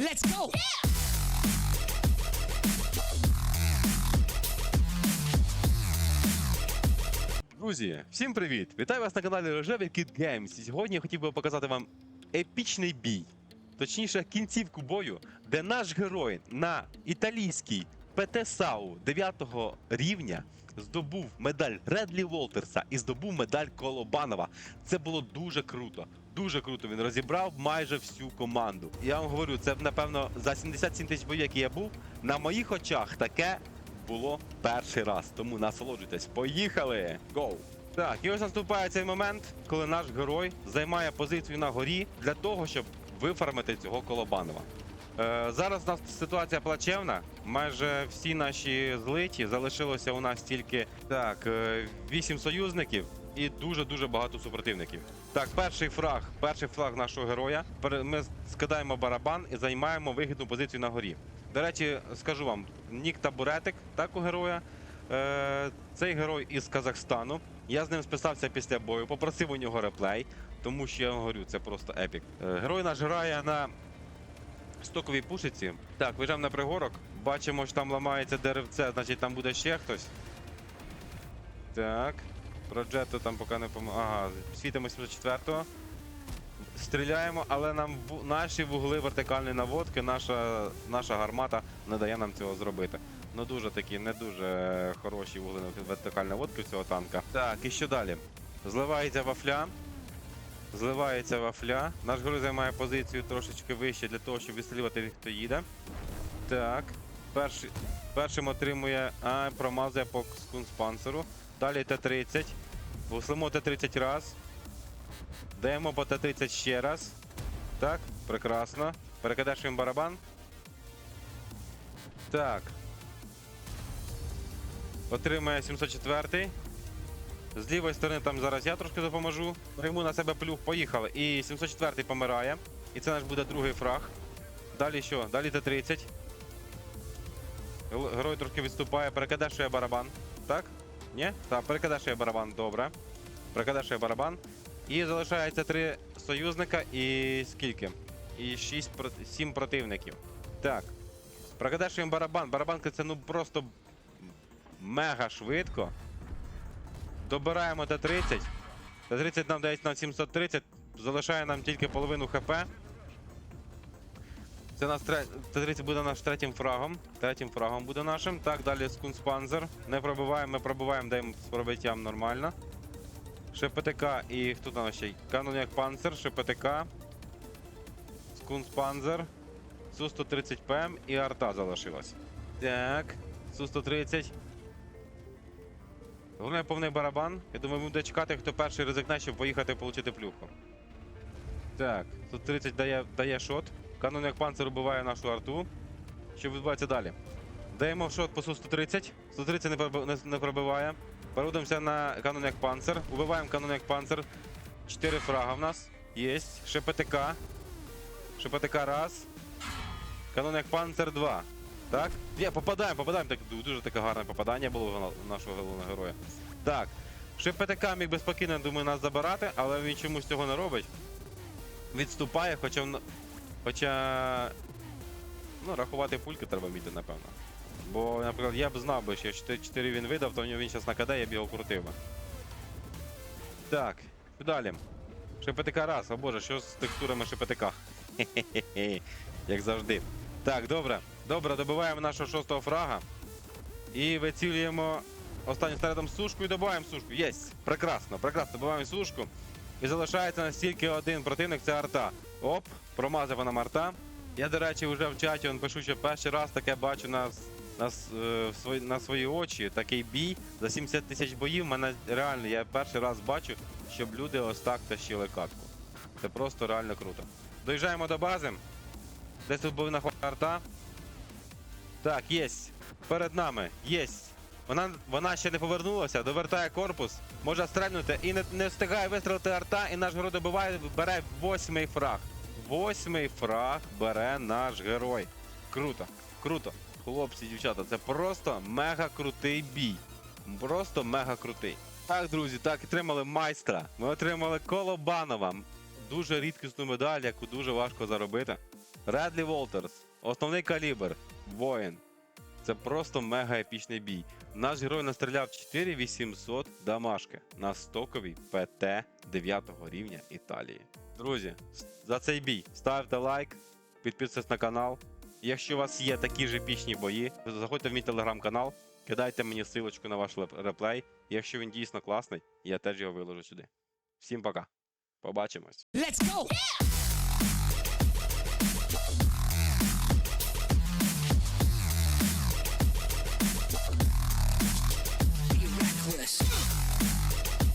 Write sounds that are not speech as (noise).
Let's go. Друзі, всім привіт! Вітаю вас на каналі Рожевий Kid Games. І сьогодні я хотів би показати вам епічний бій, точніше кінцівку бою, де наш герой на італійській ПТ-САУ 9 рівня здобув медаль Редлі Волтерса і здобув медаль Колобанова. Це було дуже круто. Дуже круто. Він розібрав майже всю команду. Я вам говорю, це напевно за 77 тисяч боїв, які я був, на моїх очах таке було перший раз. Тому насолоджуйтесь. Поїхали! Гоу! Так, і ось наступає цей момент, коли наш герой займає позицію на горі для того, щоб вифармити цього Колобанова. Е, зараз у нас ситуація плачевна. Майже всі наші злиті залишилося у нас тільки так, е, 8 союзників і дуже-дуже багато супротивників. Так, перший фраг, перший фраг нашого героя. Ми скидаємо барабан і займаємо вигідну позицію на горі. До речі, скажу вам, нік табуретик, так у героя. Е, цей герой із Казахстану. Я з ним списався після бою, попросив у нього реплей, тому що я вам говорю, це просто епік. Е, герой наш грає на стоковій пушиці. Так, виїжджаємо на пригорок. Бачимо, що там ламається деревце, значить там буде ще хтось. Так. Про джету там поки не пом... Ага, світимо 74-го. Стріляємо, але нам наші вугли вертикальної наводки, наша, наша гармата не дає нам цього зробити. Ну дуже такі, не дуже хороші вугли вертикальної наводки цього танка. Так, і що далі? Зливається вафля. Зливається вафля. Наш герой займає позицію трошечки вище для того, щоб відстрілювати тих, хто їде. Так. Перший, першим отримує. А, промазує по скунспансеру. Далі Т-30. Вуслимо Т-30 раз. Даємо по Т-30 ще раз. Так, прекрасно. Перекидашуємо барабан. Так. Отримає 704. З лівої сторони там зараз я трошки допоможу. Прийму на себе плюх, поїхали. І 704 помирає. І це наш буде другий фраг. Далі що? Далі Т-30. Герой трошки відступає, перекидашує барабан. Так? Ні? Так, перекидашує барабан, добре. Перекидашує барабан. І залишається три союзника і скільки? І 6 7 противників. Так. Перекидашуємо барабан. Барабанка це ну просто мега швидко. Добираємо Т-30. Т-30 нам дасть на 730, залишає нам тільки половину ХП. Це тре... Т-30 буде наш третім фрагом. Третім фрагом буде нашим. Так, далі Скунспанзер. Не пробиваємо, ми пробиваємо, даємо з пробиттям нормально. ШПТК і хто там ще? Каноняк Панцер, ШПТК. Скунспанзер. Су-130 ПМ і арта залишилась. Так, Су-130. Головне повний барабан. Я думаю, буде чекати, хто перший ризикне, щоб поїхати отримати плюху. Так, тут 30 дає, дає шот. Канон як панцир убиває нашу арту. Що відбувається далі? Даємо шот по Су-130. 130 не, проби- не, не пробиває. Переводимося на канон як панцир. Убиваємо канон як панцир. 4 фрага в нас. Єсть. ШПТК. ШПТК раз. Канон як панцир 2. Так? Є, попадаємо, попадаємо. Так, дуже таке гарне попадання було в нашого головного героя. Так. ШПТК міг би спокійно, думаю, нас забирати, але він чомусь цього не робить. Відступає, хоча. Хоча. Ну, рахувати пульки треба вміти, напевно. Бо, наприклад, я б знав би, що 4, 4 він видав, то в нього він зараз на КД, я б його крутив би. Так, далі. ШПТК раз, о боже, що з текстурами ШПТК? (laughs) Як завжди. Так, добре. Добре, добиваємо нашого шостого фрага. І вицілюємо останнім снарядом сушку і добиваємо сушку. Єсть! Прекрасно, прекрасно, добиваємо сушку. І залишається нас тільки один противник, це арта. Оп, промазав нам арта. Я, до речі, вже в чаті он пишу, що перший раз таке бачу на, на, е, свої, на свої очі. Такий бій за 70 тисяч боїв. Мене реально, я перший раз бачу, щоб люди ось так тащили катку. Це просто реально круто. Доїжджаємо до бази. Десь тут був наход арта. Так, єсть. Перед нами. Єсть. Вона, вона ще не повернулася, довертає корпус, може стрельнути і не, не встигає вистрілити арта, і наш герой добиває, бере восьмий фраг. Восьмий фраг бере наш герой. Круто, круто. Хлопці, дівчата, це просто мега крутий бій. Просто мега крутий. Так, друзі, так, отримали майстра. Ми отримали Колобанова. Дуже рідкісну медаль, яку дуже важко заробити. Редлі Волтерс, основний калібр, воїн. Це просто мега епічний бій. Наш герой настріляв 4800 дамашки на стоковій ПТ 9 рівня Італії. Друзі, за цей бій ставте лайк, підписуйтесь на канал. Якщо у вас є такі ж епічні бої, заходьте в мій телеграм-канал, кидайте мені ссылочку на ваш реплей. Якщо він дійсно класний, я теж його виложу сюди. Всім пока. Побачимось. Let's go!